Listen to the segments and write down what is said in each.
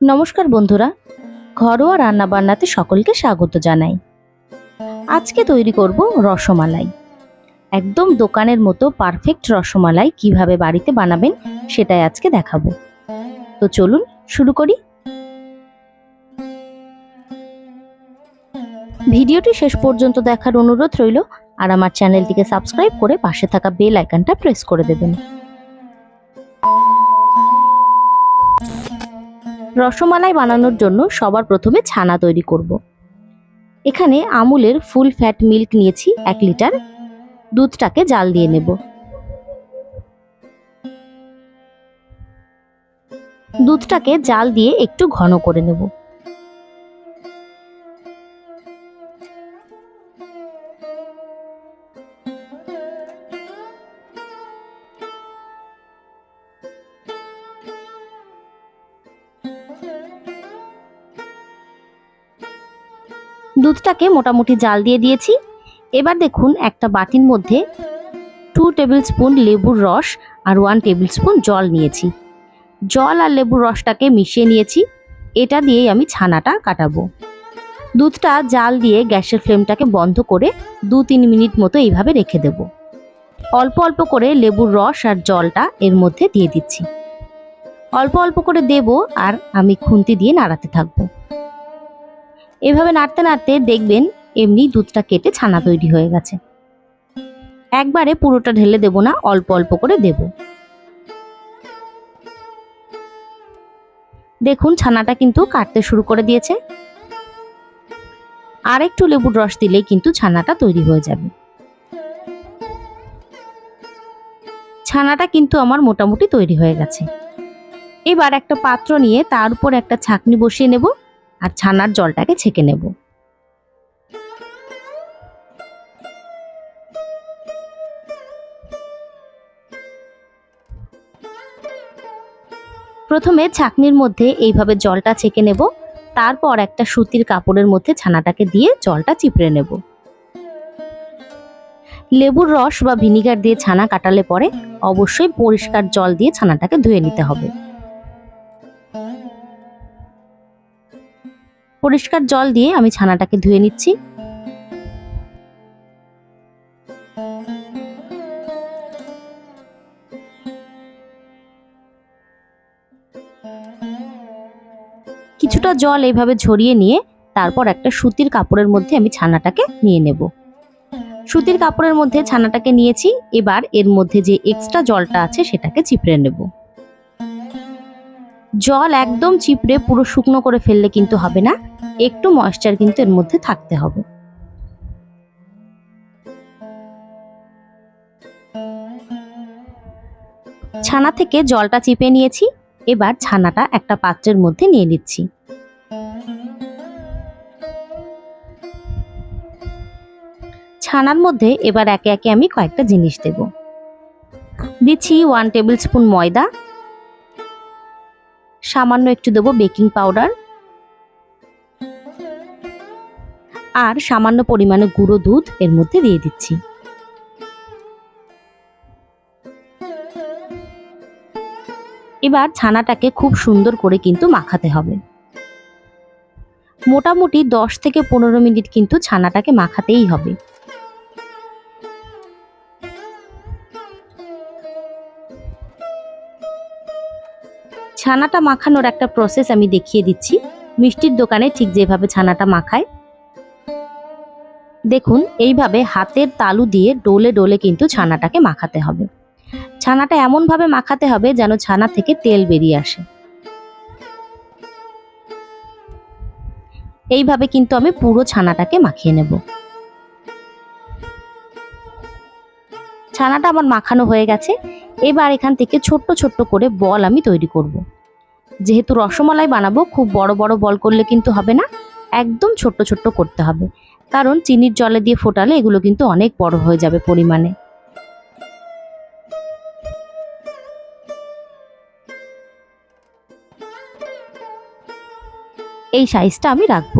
নমস্কার বন্ধুরা, ঘরোয়া রান্নাবান্নাতে সকলকে স্বাগত জানাই। আজকে তৈরি করব রসমালাই। একদম দোকানের মতো পারফেক্ট রসমালাই কীভাবে বাড়িতে বানাবেন সেটাই আজকে দেখাবো। তো চলুন শুরু করি। ভিডিওটি শেষ পর্যন্ত দেখার অনুরোধ রইল, আর আমার চ্যানেলটিকে সাবস্ক্রাইব করে পাশে থাকা বেল আইকনটা প্রেস করে দেবেন। রসমালাই বানানোর জন্য সবার প্রথমে ছানা তৈরি করব। এখানে আমুলের ফুল ফ্যাট মিল্ক নিয়েছি এক লিটার। দুধটাকে জাল দিয়ে নেব। দুধটাকে জাল দিয়ে একটু ঘন করে নেব। দুধটাকে মোটামুটি জাল দিয়ে দিয়েছি। এবার দেখুন একটা বাটির মধ্যে টু টেবিল স্পুন লেবুর রস আর ওয়ান টেবিল স্পুন জল নিয়েছি। জল আর লেবুর রসটাকে মিশিয়ে নিয়েছি। এটা দিয়েই আমি ছানাটা কাটাবো। দুধটা জাল দিয়ে গ্যাসের ফ্লেমটাকে বন্ধ করে দু তিন মিনিট মতো এইভাবে রেখে দেব। অল্প অল্প করে লেবুর রস আর জলটা এর মধ্যে দিয়ে দিচ্ছি। অল্প অল্প করে দেব আর আমি খুন্তি দিয়ে নাড়াতে থাকব। এভাবে নাড়তে নাড়তে দেখবেন এমনি দুধটা কেটে ছানা তৈরি হয়ে গেছে। একবারে পুরোটা ঢেলে দেব না, অল্প অল্প করে দেব। দেখুন ছানাটা কিন্তু কাটতে শুরু করে দিয়েছে। আর একটু লেবুর রস দিলেই কিন্তু ছানাটা তৈরি হয়ে যাবে। ছানাটা কিন্তু আমার মোটামুটি তৈরি হয়ে গেছে। এবার একটা পাত্র নিয়ে তার উপর একটা ছাকনি বসিয়ে নেব। আর ছানার জলটাকে ছেঁকে নেব। প্রথমে ছাকনির মধ্যে এইভাবে জলটা ছেঁকে নেব, তারপর একটা সুতির কাপড়ের মধ্যে ছানাটাকে দিয়ে জলটা চিপড়ে নেব। লেবুর রস বা ভিনিগার দিয়ে ছানা কাটালে পরে অবশ্যই পরিষ্কার জল দিয়ে ছানাটাকে ধুয়ে নিতে হবে। পরিষ্কার জল দিয়ে আমি ছানাটাকে ধুয়ে নিচ্ছি। কিছুটা জল এইভাবে ঝরিয়ে নিয়ে তারপর একটা সুতির কাপড়ের মধ্যে আমি ছানাটাকে নিয়ে নেব। সুতির কাপড়ের মধ্যে ছানাটাকে নিয়েছি, এবার এর মধ্যে যে এক্সট্রা জলটা আছে সেটাকে চিপড়ে নেব। জল একদম চিপড়ে পুরো শুকনো করে ফেললে কিন্তু হবে না। একটু ময়েশ্চার কিন্তু এর মধ্যে থাকতে হবে। ছানা থেকে জলটা চিপে নিয়েছি, এবার ছানাটা একটা পাত্রের মধ্যে নিয়ে নিচ্ছি। ছানার মধ্যে এবার একে একে আমি কয়েকটা জিনিস দেব। দিচ্ছি ওয়ান টেবিল স্পুন ময়দা সামান্য একটু দেবো বেকিং পাউডার। আর সামান্য পরিমাণে গুঁড়ো দুধ এর মধ্যে দিয়ে দিচ্ছি। এবার ছানাটাকে খুব সুন্দর করে কিন্তু মাখাতে হবে। মোটামুটি দশ থেকে পনেরো মিনিট কিন্তু ছানাটাকে মাখাতেই হবে। ছানাটা মাখানোর একটা প্রসেস আমি দেখিয়ে দিচ্ছি। মিষ্টির দোকানে ঠিক যেভাবে ছানাটা মাখায়। দেখুন, এইভাবে হাতের তালু দিয়ে ডোলে ডোলে কিন্তু ছানাটাকে মাখাতে হবে। ছানাটা এমনভাবে মাখাতে হবে যেন ছানা থেকে তেল বেরিয়ে আসে। এইভাবে কিন্তু আমি পুরো ছানাটাকে মাখিয়ে নেব। ছানাটা আমার মাখানো হয়ে গেছে। এবার এখান থেকে ছোট্ট ছোট্ট করে বল আমি তৈরি করব। যেহেতু রসমালাই বানাবো, খুব বড় বড় বল করলে কিন্তু হবে না। একদম ছোট্ট ছোট্ট করতে হবে। কারণ চিনির জলে দিয়ে ফোটালে এগুলো কিন্তু অনেক বড় হয়ে যাবে পরিমাণে। এই সাইজটা আমি রাখব।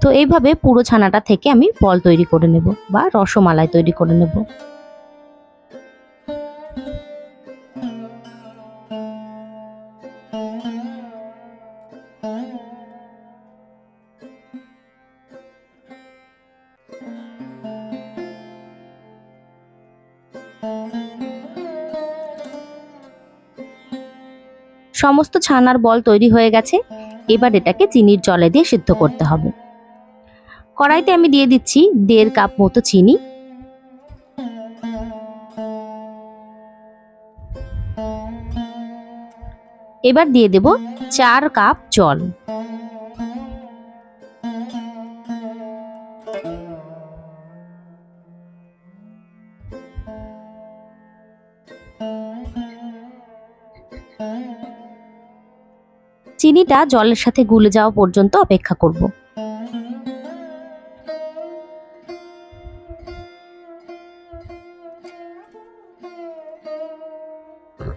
তো এইভাবে পুরো ছানাটা থেকে আমি বল তৈরি করে নেব বা রসমালাই তৈরি করে নেব। সমস্ত ছানার বল তৈরি হয়ে গেছে। এবার এটাকে চিনির জলে দিয়ে সিদ্ধ করতে হবে। কড়াইতে আমি দিয়ে দিচ্ছি দেড় কাপ মতো চিনি। এবার দিয়ে দেব চার কাপ জল। চিনিটা জলের সাথে গুলে যাওয়া পর্যন্ত অপেক্ষা করব।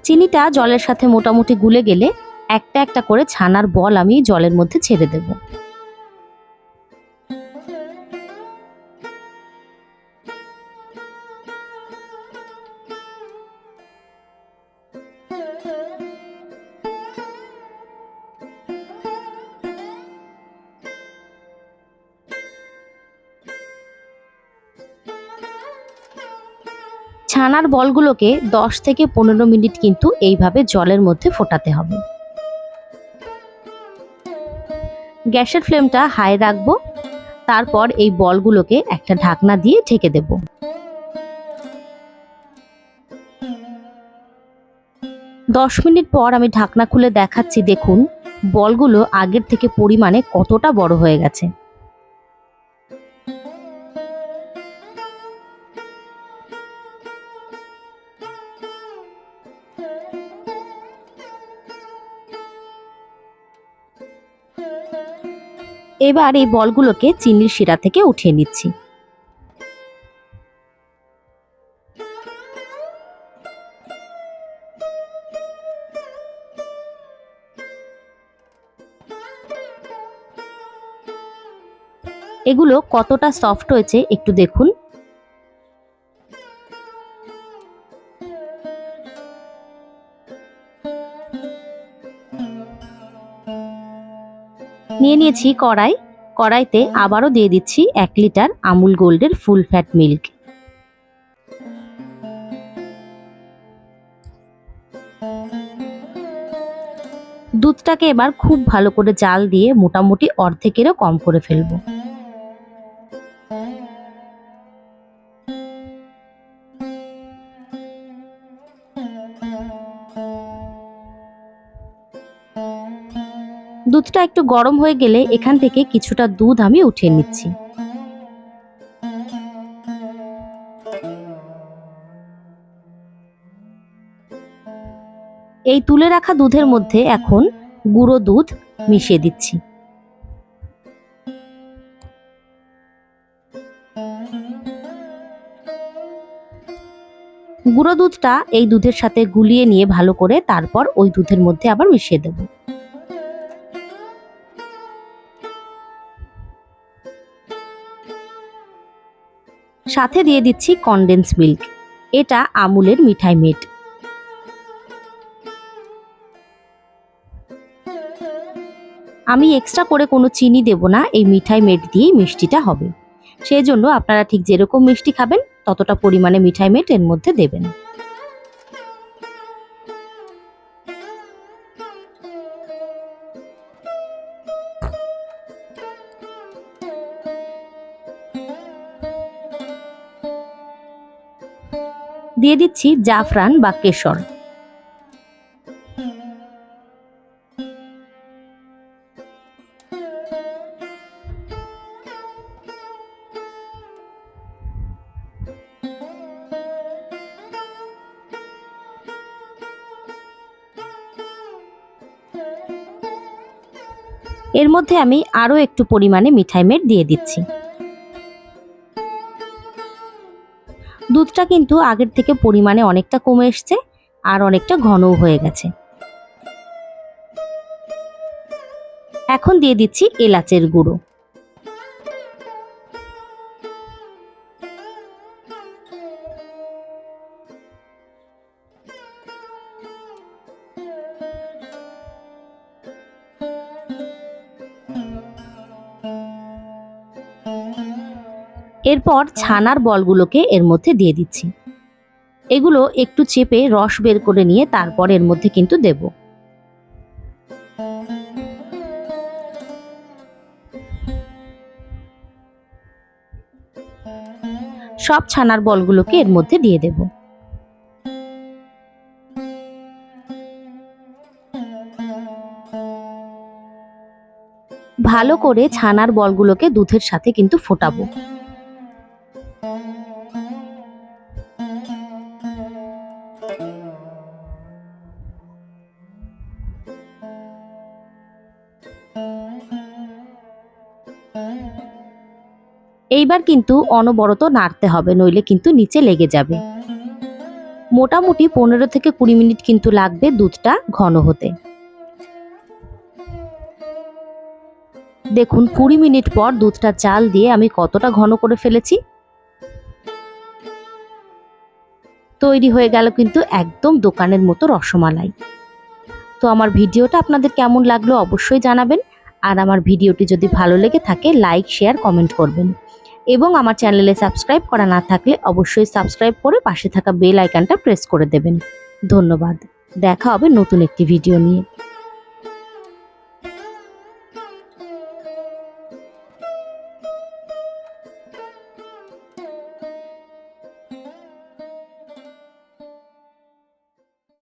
চিনিটা জলের সাথে মোটামুটি গুলে গেলে একটা একটা করে ছানার বল আমি জলের মধ্যে ছেড়ে দেব। ছানার বলগুলোকে দশ থেকে পনেরো মিনিট কিন্তু এইভাবে জলের মধ্যে ফোটাতে হবে। গ্যাসের ফ্লেমটা হাই রাখব, তারপর এই বলগুলোকে একটা ঢাকনা দিয়ে ঢেকে দেব। দশ মিনিট পর আমি ঢাকনা খুলে দেখাচ্ছি, দেখুন, বলগুলো আগের থেকে পরিমাণে কতটা বড় হয়ে গেছে। এবার এই বলগুলোকে চিনির শিরা থেকে উঠিয়ে নিচ্ছি। এগুলো কতটা সফট হয়েছে একটু দেখুন। নিয়ে নিয়েছি কড়াই। কড়াইতে আবারও দিয়ে দিচ্ছি এক লিটার আমুল গোল্ডের ফুল ফ্যাট মিল্ক। দুধটাকে এবার খুব ভালো করে জাল দিয়ে মোটামুটি অর্ধেকেরও কম করে ফেলব। দুধটা একটু গরম হয়ে গেলে এখান থেকে কিছুটা দুধ আমি উঠিয়ে নিচ্ছি। এই তুলে রাখা দুধের মধ্যে এখন গুঁড়ো দুধ মিশিয়ে দিচ্ছি। গুঁড়ো দুধটা এই দুধের সাথে গুলিয়ে নিয়ে ভালো করে তারপর ওই দুধের মধ্যে আবার মিশিয়ে দেবো। সাথে দিয়ে দিচ্ছি কনডেন্স মিল্ক এটা আমুলের মিঠাই মেট আমি এক্সট্রা করে কোনো চিনি দেব না, এই মিঠাই মেট দিয়েই মিষ্টিটা হবে। সেই জন্য আপনারা ঠিক যেরকম মিষ্টি খাবেন, ততটা পরিমাণে মিঠাই মেট এর মধ্যে দেবেন। দিয়ে দিচ্ছি জাফরান বা কেশর। এর মধ্যে আমি আরও একটু পরিমাণে মিঠাই মেট দিয়ে দিচ্ছি। দুধটা কিন্তু আগের থেকে পরিমাণে অনেকটা কমে এসছে আর অনেকটা ঘনও হয়ে গেছে। এখন দিয়ে দিচ্ছি এলাচের গুঁড়ো। এরপর ছানার বলগুলোকে এর মধ্যে দিয়ে দিচ্ছি। এগুলো একটু চেপে রস বের করে নিয়ে তারপর এর মধ্যে কিন্তু দেব। সব ছানার বলগুলোকে এর মধ্যে দিয়ে দেব। ভালো করে ছানার বলগুলোকে দুধের সাথে কিন্তু ফোটাবো। এইবার কিন্তু অনবরত নাড়তে হবে, নইলে কিন্তু নিচে লেগে যাবে। মোটামুটি পনেরো থেকে কুড়ি মিনিট কিন্তু লাগবে দুধটা ঘন হতে। দেখুন, কুড়ি মিনিট পর দুধটা চাল দিয়ে আমি কতটা ঘন করে ফেলেছি। তৈরি হয়ে গেল কিন্তু একদম দোকানের মতো রসমালাই। তো আমার ভিডিওটা আপনাদের কেমন লাগল অবশ্যই জানাবেন। আর আমার ভিডিওটি যদি ভালো লেগে থাকে, লাইক, শেয়ার, কমেন্ট করবেন। এবং আমার চ্যানেলে সাবস্ক্রাইব করা না থাকলে অবশ্যই সাবস্ক্রাইব করে পাশে থাকা বেল আইকনটা প্রেস করে দেবেন। ধন্যবাদ। দেখা হবে নতুন একটি ভিডিও নিয়ে।